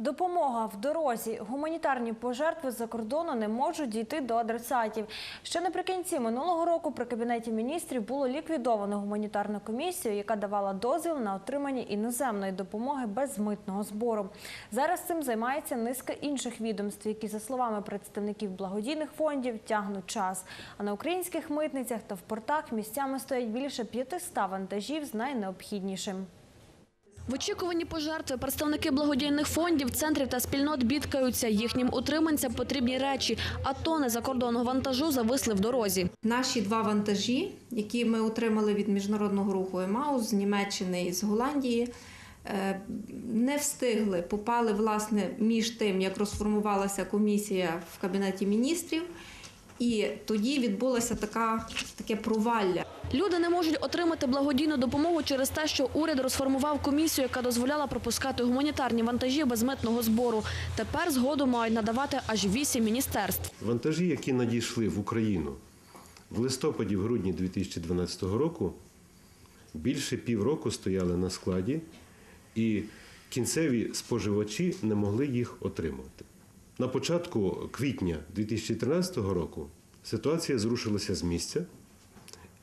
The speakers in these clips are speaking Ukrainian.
Допомога в дорозі. Гуманітарні пожертви з-за кордону не можуть дійти до адресатів. Ще наприкінці минулого року при кабінеті міністрів було ліквідовано гуманітарну комісію, яка давала дозвіл на отримання іноземної допомоги без митного збору. Зараз цим займається низка інших відомств, які, за словами представників благодійних фондів, тягнуть час. А на українських митницях та в портах місцями стоять більше 500 вантажів з найнеобхіднішим. В очікуванні пожертви представники благодійних фондів, центрів та спільнот бідкаються. Їхнім утриманцям потрібні речі, а тони закордонного вантажу зависли в дорозі. Наші два вантажі, які ми отримали від міжнародного руху ЕМАУС з Німеччини і з Голландії, е, не встигли, попали власне між тим, як розформувалася комісія в кабінеті міністрів, і тоді відбулося така, таке провалля. Люди не можуть отримати благодійну допомогу через те, що уряд розформував комісію, яка дозволяла пропускати гуманітарні вантажі без митного збору. Тепер згоду мають надавати аж вісім міністерств. Вантажі, які надійшли в Україну в листопаді, в грудні 2012 року, більше півроку стояли на складі, і кінцеві споживачі не могли їх отримувати. На початку квітня 2013 року ситуація зрушилася з місця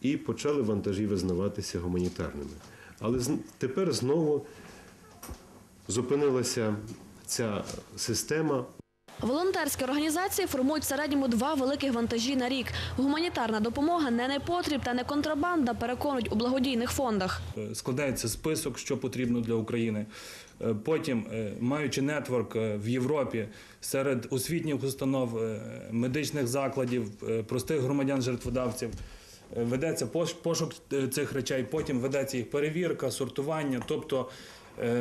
і почали вантажі визнаватися гуманітарними. Але тепер знову зупинилася ця система Волонтерські організації формують в середньому два великих вантажі на рік. Гуманітарна допомога не непотріб та не контрабанда, переконують у благодійних фондах. Е, складається список, що потрібно для України. Е, Потім, е, маючи нетворк в Європі серед освітніх установ, медичних закладів, простих громадян-жертводавців, ведеться пош- пошук цих речей, потім ведеться їх перевірка, сортування. Тобто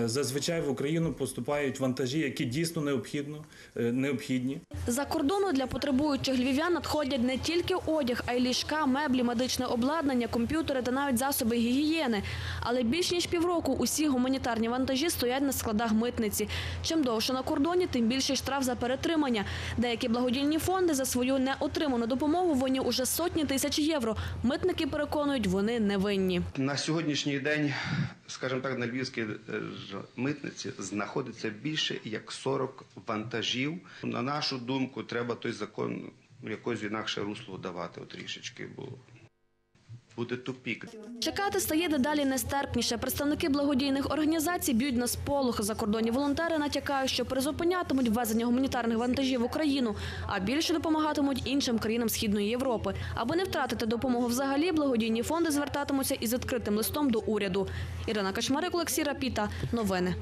зазвичай в Україну поступають вантажі, які дійсно необхідно, е, необхідні. За кордону для потребуючих львів'ян надходять не тільки одяг, а й ліжка, меблі, медичне обладнання, комп'ютери та навіть засоби гігієни. Але більш ніж півроку усі гуманітарні вантажі стоять на складах митниці. Чим довше на кордоні, тим більший штраф за перетримання. Деякі благодійні фонди за свою неотриману допомогу винні уже сотні тисяч євро. Митники переконують, вони не винні. На сьогоднішній день, скажімо так, на львівській е, митниці знаходиться більше як 40 вантажів. На нашу думку, треба той закон якось інакше русло давати трішечки, бо буде тупік. Чекати стає дедалі нестерпніше. Представники благодійних організацій б'ють на сполох. Закордонні волонтери натякають, що призупинятимуть ввезення гуманітарних вантажів в Україну, а більше допомагатимуть іншим країнам Східної Європи. Аби не втратити допомогу взагалі, благодійні фонди звертатимуться із відкритим листом до уряду. Ірина Качмарик, Олексій Рапіта. Новини.